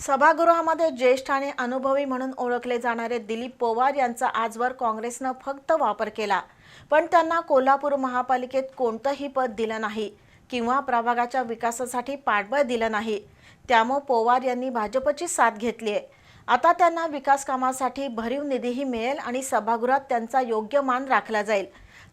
सभागृहामध्ये ज्येष्ठ आणि अनुभवी म्हणून ओळखले जाणारे दिलीप पवार यांचा आजवर काँग्रेसनं फक्त वापर केला. पण त्यांना कोल्हापूर महापालिकेत कोणतंही पद दिलं नाही किंवा प्रभागाच्या विकासासाठी पाठबळ दिलं नाही. त्यामुळे पोवार यांनी भाजपची साथ घेतली आहे आता त्यांना विकास कामासाठी भरीव निधीही मिळेल आणि सभागृहात त्यांचा योग्य मान राखला जाईल.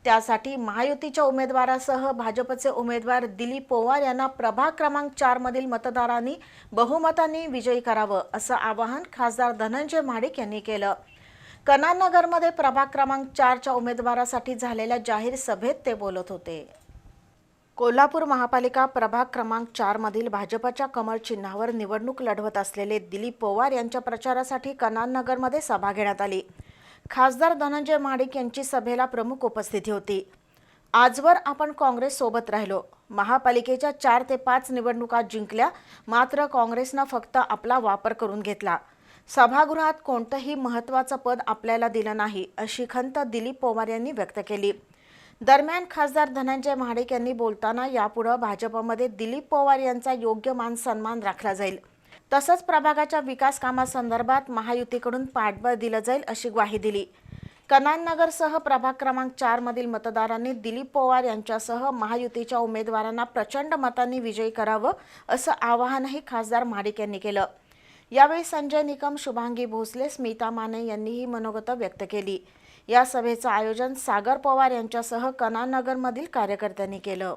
त्यासाठी महायुतीच्या उमेदवारासह भाजपचे उमेदवार दिलीप पोवार यांना प्रभाग क्रमांक चारमधील मतदारांनी बहुमतांनी विजयी करावं असं आवाहन खासदार धनंजय महाडिक यांनी केलं. कनानगरमध्ये प्रभाग क्रमांक चारच्या उमेदवारासाठी झालेल्या जाहीर सभेत ते बोलत होते. कोल्हापूर महापालिका प्रभाग क्रमांक चारमधील भाजपाच्या भाजपच्या कमळ चिन्हावर निवडणूक लढवत असलेले दिलीप पोवार यांच्या प्रचारासाठी कनाननगरमध्ये सभा घेण्यात आली. खासदार धनंजय महाडिक यांची सभेला प्रमुख उपस्थिती होती. आजवर आपण काँग्रेस सोबत राहिलो. महापालिकेच्या चार ते पाच निवडणुका जिंकल्या मात्र काँग्रेसनं फक्त आपला वापर करून घेतला. सभागृहात कोणतंही महत्त्वाचं पद आपल्याला दिलं नाही अशी खंत दिलीप पवार यांनी व्यक्त केली. दरम्यान खासदार धनंजय महाडिक यांनी बोलताना यापुढं भाजपमध्ये दिलीप पवार यांचा योग्य मान सन्मान राखला जाईल. तसंच प्रभागाच्या विकास कामासंदर्भात महायुतीकडून पाठबळ दिलं जाईल अशी ग्वाही दिली. कनाननगरसह प्रभाग क्रमांक चारमधील मतदारांनी दिलीप पवार यांच्यासह महायुतीच्या उमेदवारांना प्रचंड मतांनी विजयी करावं असं आवाहनही खासदार महाडिक यांनी केलं. यावेळी संजय निकम शुभांगी भोसले स्मिता माने यांनीही मनोगत व्यक्त केली. या सभेचं आयोजन सागर पवार यांच्यासह कनानगरमधील कार्यकर्त्यांनी केलं.